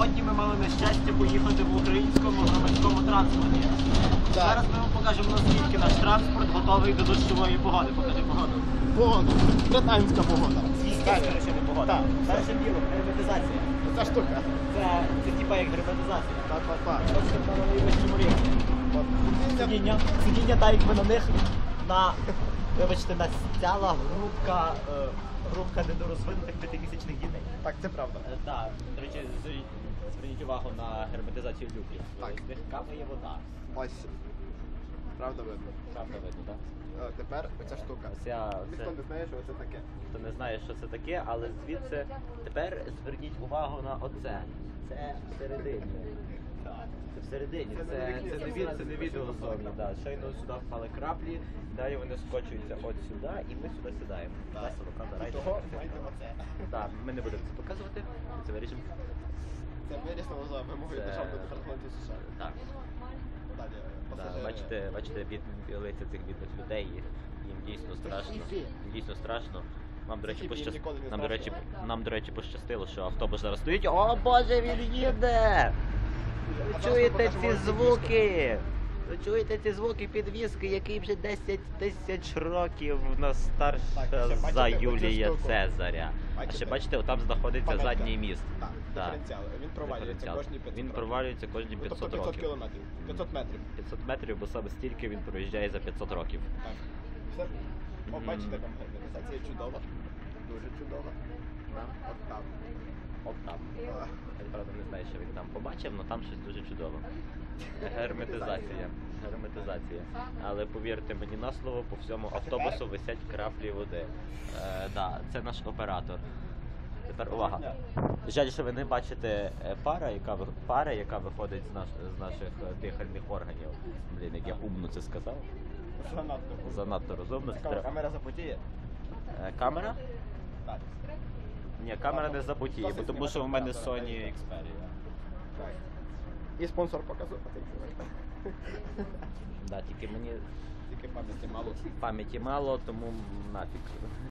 Сьогодні ми мали нещастя поїхати в українському громадському транспорті. Зараз ми вам покажемо наскільки наш транспорт готовий до дощової погоди. Покажи погоду. Погода. Британська погода. Свійська, коротше, не погода. Так. Перше діло, герметизація. Ця штука. Це, це типа як герметизація. Так, так, так. На найвищому рівні. Сидіння. Сидіння, сидіння так якби на них на, вибачте, настяла грубка, е, грубка недорозвинутих п'ятимісячних дітей. Так, це правда. Е, Так, до речі, зверніть, зверніть увагу на герметизацію люків. Так. З них капає вода. Ось. Правда видно. Правда видно, так? Е, Тепер оця штука. Оця, Ніхто це, не знає, що це таке. хто не знає, що це таке, але звідси тепер зверніть увагу на оце. Це всередині. Це всередині, Це це, це, це не від, це не скочило відеозовні. Да. Щойно сюди впали краплі, далі вони скочуються от сюди, і ми сюди сідаємо. Так. Весело, правда, того оце. Так, ми не будемо це показувати, ми це вирішимо. Це вирісно за вимогою Це- Державного департаменту США. Так. Далі. Да, пасажири. бачите, бачите бід, лиця цих бідних людей, їм дійсно страшно. Їм дійсно страшно. Нам, до речі, їм пощас... ніколи не нам, до речі, страшно. нам, до речі, пощастило, що автобус зараз стоїть. О Боже, він їде! Чуєте ці звуки? Ви чуєте ці звуки підвіски, який вже 10 тисяч років у нас старша за Юлія? Цезаря. А ще Бачите? отам знаходиться задній міст. Так. Він провалюється кожні 500 Він провалюється кожні Ну, 500 тобто 500 років. кілометрів. 500 метрів. 500 метрів, бо саме стільки він проїжджає за 500 років. Так. О, бачите, там герметизація чудова. Дуже чудова. От там. От там. Я правда не знаю, що він там побачив, але там щось дуже чудово. Герметизація. Герметизація. Але повірте мені на слово, по всьому автобусу висять краплі води. Е, да, це наш оператор. Тепер увага. Жаль, що ви не бачите е, пара, яка пара, яка виходить з, наш, з наших е, дихальних органів. Блін, як я умно це сказав. Занадто. Розумно. Камера запотіє? Е, Камера? Так. Ні, камера не забутіє, бо тому що в мене Sony. Xperia. Так. І спонсор показу. Да, тільки мені Тільки пам'яті мало. пам'яті мало, тому нафіг.